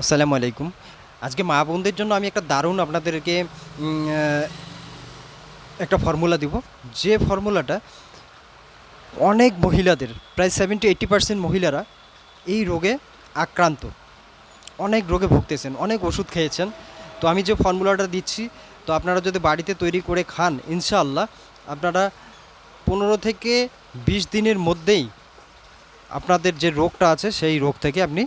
আসসালামু আলাইকুম। আজকে মা বোনদের জন্য আমি একটা দারুণ আপনাদেরকে একটা ফর্মুলা দিব। যে ফর্মুলাটা অনেক মহিলাদের, প্রায় সেভেন্টি এইটি পার্সেন্ট মহিলারা এই রোগে আক্রান্ত। অনেক রোগে ভুগতেছেন, অনেক ওষুধ খেয়েছেন। তো আমি যে ফর্মুলাটা দিচ্ছি, তো আপনারা যদি বাড়িতে তৈরি করে খান, ইনশাআল্লাহ আপনারা পনেরো থেকে বিশ দিনের মধ্যেই আপনাদের যে রোগটা আছে, সেই রোগ থেকে আপনি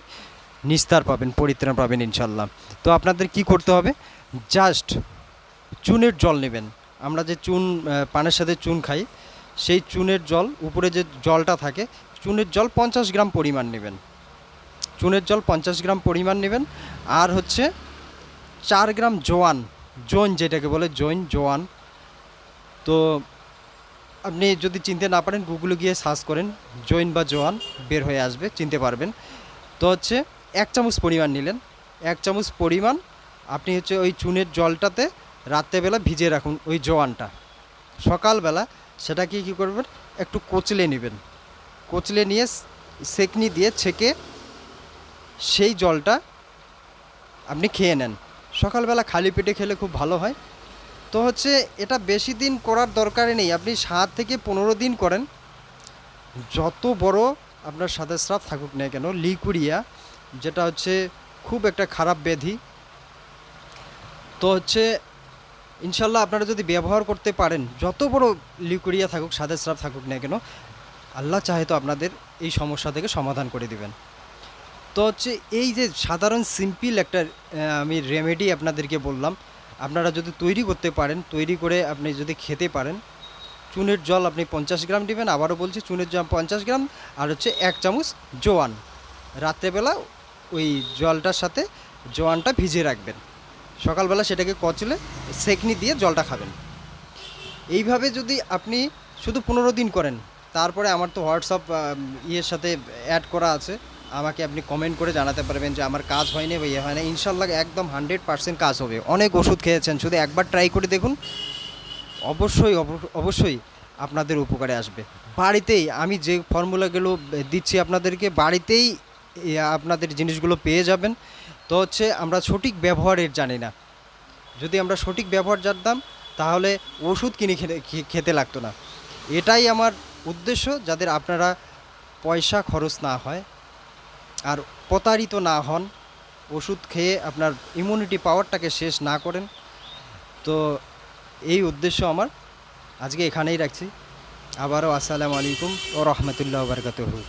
নিস্তার পাবেন, পরিত্রাণ পাবেন ইনশাল্লাহ। তো আপনাদের কি করতে হবে? জাস্ট চুনের জল নেবেন। আমরা যে চুন পানের সাথে চুন খাই, সেই চুনের জল, উপরে যে জলটা থাকে, চুনের জল পঞ্চাশ গ্রাম পরিমাণ নেবেন। চুনের জল পঞ্চাশ গ্রাম পরিমাণ নেবেন। আর হচ্ছে চার গ্রাম জোয়ান জৈন যেটাকে বলে জৈন জোয়ান। তো আপনি যদি চিনতে না পারেন গুগলে গিয়ে সার্চ করেন জৈন বা জোয়ান, বের হয়ে আসবে, চিনতে পারবেন। তো হচ্ছে এক চামচ পরিমাণ নিলেন। এক চামচ পরিমাণ আপনি হচ্ছে ওই চুনের জলটাতে রাত্রেবেলা ভিজিয়ে রাখুন ওই জোয়ানটা। সকালবেলা সেটাকে কী করবেন? একটু কোচলে নেবেন। কোচলে নিয়ে সেকনি দিয়ে ছেঁকে সেই জলটা আপনি খেয়ে নেন। সকালবেলা খালি পেটে খেলে খুব ভালো হয়। তো হচ্ছে এটা বেশি দিন করার দরকারই নেই। আপনি সাত থেকে পনেরো দিন করেন। যত বড় আপনার সাদা স্রাব থাকুক না কেন লিকুরিয়া যেটা হচ্ছে খুব একটা খারাপ ব্যাধি। তো হচ্ছে ইনশাল্লাহ আপনারা যদি ব্যবহার করতে পারেন, যত বড় লিকুরিয়া থাকুক, সাদা স্রাব থাকুক না কেন, আল্লাহ চাহে তো আপনাদের এই সমস্যা থেকে সমাধান করে দিবেন। তো হচ্ছে এই যে সাধারণ সিম্পল একটা আমি রেমেডি আপনাদেরকে বললাম, আপনারা যদি তৈরি করতে পারেন, তৈরি করে আপনি যদি খেতে পারেন, চুনের জল আপনি পঞ্চাশ গ্রাম নেবেন আবারও বলছি চুনের জল পঞ্চাশ গ্রাম, আর হচ্ছে এক চামচ জোয়ান। রাত্রেবেলা ওই জলটার সাথে জোয়ানটা ভিজিয়ে রাখবেন। সকালবেলা সেটাকে কচলে সেকনি দিয়ে জলটা খাবেন। এইভাবে যদি আপনি শুধু পনেরো দিন করেন, তারপরে আমার তো হোয়াটসঅ্যাপ ইয়ের সাথে অ্যাড করা আছে। আমাকে আপনি কমেন্ট করে জানাতে পারবেন যে আমার কাজ হয়নি বা ইয়ে হয় না। ইনশাল্লাহ একদম হান্ড্রেড পার্সেন্ট কাজ হবে। অনেক ওষুধ খেয়েছেন, শুধু একবার ট্রাই করে দেখুন। অবশ্যই, অব- অবশ্যই আপনাদের উপকারে আসবে। বাড়িতেই আমি যে ফর্মুলাগুলো দিচ্ছি আপনাদেরকে, বাড়িতেই আপনাদের জিনিসগুলো পেয়ে যাবেন। তো হচ্ছে আমরা সঠিক ব্যবহারের জানি না। যদি আমরা সঠিক ব্যবহার জানতাম, তাহলে ওষুধ কিনে খেতে লাগতো না। এটাই আমার উদ্দেশ্য, যাদের আপনারা পয়সা খরচ না হয় আর প্রতারিত না হন, ওষুধ খেয়ে আপনার ইমিউনিটি পাওয়ারটাকে শেষ না করেন, তো এই উদ্দেশ্য আমার। আজকে এখানেই রাখছি। আবারও আসসালামু আলাইকুম ও রহমতুল্লাহ বারকাতুহু।